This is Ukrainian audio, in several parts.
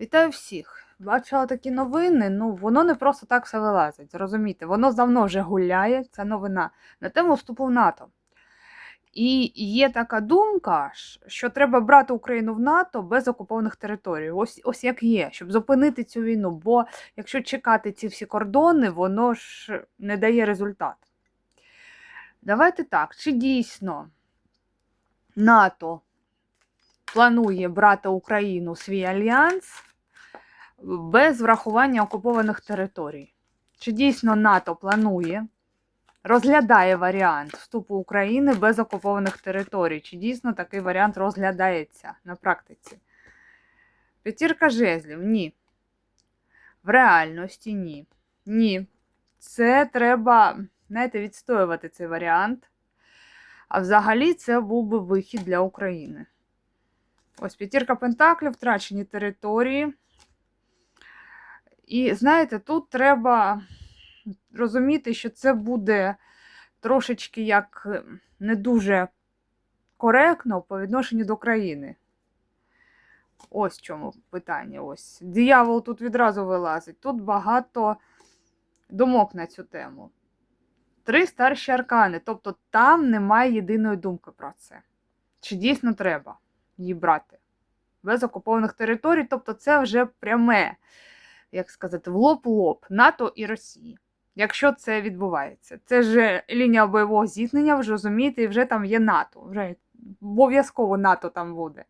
Вітаю всіх! Бачила такі новини. Ну, воно не просто так все вилазить. Зрозумійте, воно давно вже гуляє, ця новина, на тему вступу в НАТО. І є така думка, що треба брати Україну в НАТО без окупованих територій. Ось, ось як є, щоб зупинити цю війну. Бо якщо чекати ці всі кордони, воно ж не дає результат. Давайте так, чи дійсно НАТО планує брати Україну свій альянс без врахування окупованих територій. Чи дійсно НАТО планує, розглядає варіант вступу України без окупованих територій? Чи дійсно такий варіант розглядається на практиці? П'ятірка жезлів ні. В реальності ні. Ні. Це треба, знаєте, відстоювати цей варіант. А взагалі це був би вихід для України. Ось п'ятірка пентаклів, втрачені території. І знаєте, тут треба розуміти, що це буде трошечки як е, не дуже коректно по відношенню до країни. Ось в чому питання. Ось. Диявол тут відразу вилазить. Тут багато думок на цю тему. Три старші аркани. Тобто там немає єдиної думки про це. Чи дійсно треба її брати? Без окупованих територій, тобто це вже пряме, як сказати, в лоб-лоб НАТО і Росії. Якщо це відбувається, це ж лінія бойового зіткнення, ви ж розумієте, і вже там є НАТО. Вже обов'язково НАТО там буде.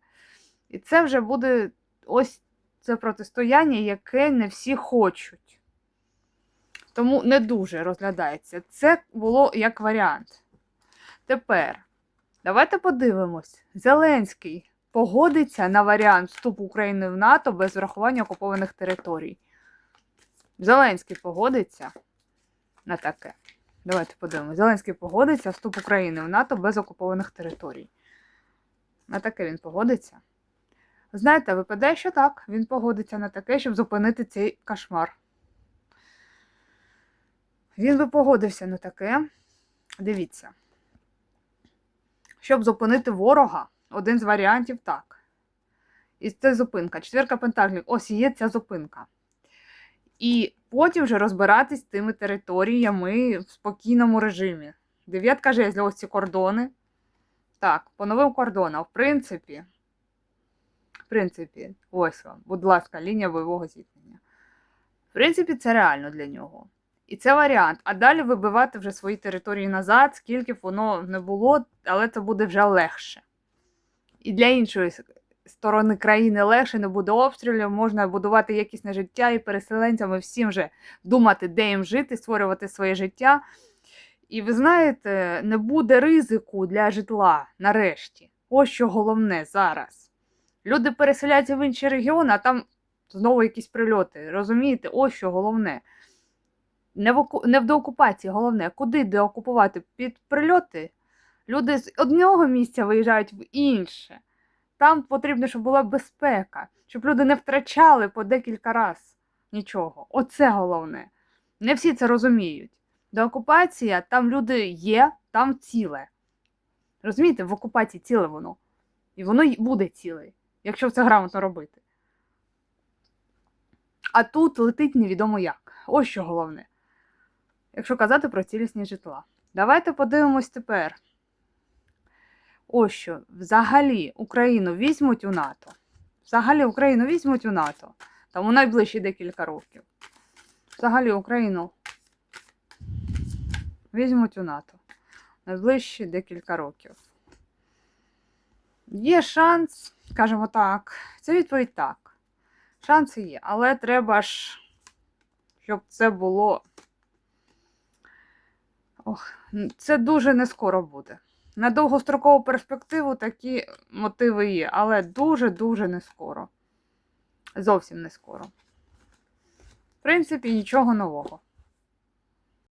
І це вже буде ось це протистояння, яке не всі хочуть. Тому не дуже розглядається. Це було як варіант. Тепер давайте подивимось. Зеленський погодиться на варіант вступу України в НАТО без врахування окупованих територій. Зеленський погодиться на таке. Давайте подивимось. Зеленський погодиться вступ України в НАТО без окупованих територій. На таке він погодиться. Знаєте, випадає, що так, він погодиться на таке, щоб зупинити цей кошмар. Він би погодився на таке. Дивіться. Щоб зупинити ворога, один з варіантів так. І це зупинка. Четвірка пентаклів. Ось є ця зупинка. І потім вже розбиратись з тими територіями в спокійному режимі. Дев'ятка жезлів, ось ці кордони. Так, по новим кордонам, в принципі, в принципі, ось вам, будь ласка, лінія бойового зіткнення. В принципі, це реально для нього. І це варіант. А далі вибивати вже свої території назад, скільки б воно не було, але це буде вже легше. І для іншої сторони країни легше не буде обстрілів, можна будувати якісне життя і переселенцям, і всім вже думати, де їм жити, створювати своє життя. І ви знаєте, не буде ризику для житла нарешті. Ось що головне зараз. Люди переселяються в інші регіони, а там знову якісь прильоти. Розумієте, ось що головне. Не в, оку... не в деокупації, головне, куди деокупувати під прильоти. Люди з одного місця виїжджають в інше. Там потрібно, щоб була безпека, щоб люди не втрачали по декілька разів нічого. Оце головне. Не всі це розуміють. Деокупація, там люди є, там ціле. Розумієте, в окупації ціле воно. І воно буде ціле, якщо це грамотно робити. А тут летить невідомо як. Ось що головне. Якщо казати про цілісність житла. Давайте подивимось тепер. Ось що, взагалі Україну візьмуть у НАТО. Взагалі Україну візьмуть у НАТО. Там у найближчі декілька років. Взагалі Україну візьмуть у НАТО. Найближчі декілька років. Є шанс, скажімо так, це відповідь так. Шанси є, але треба ж, щоб це було. Ох, це дуже не скоро буде. На довгострокову перспективу такі мотиви є, але дуже-дуже не скоро. Зовсім не скоро. В принципі, нічого нового.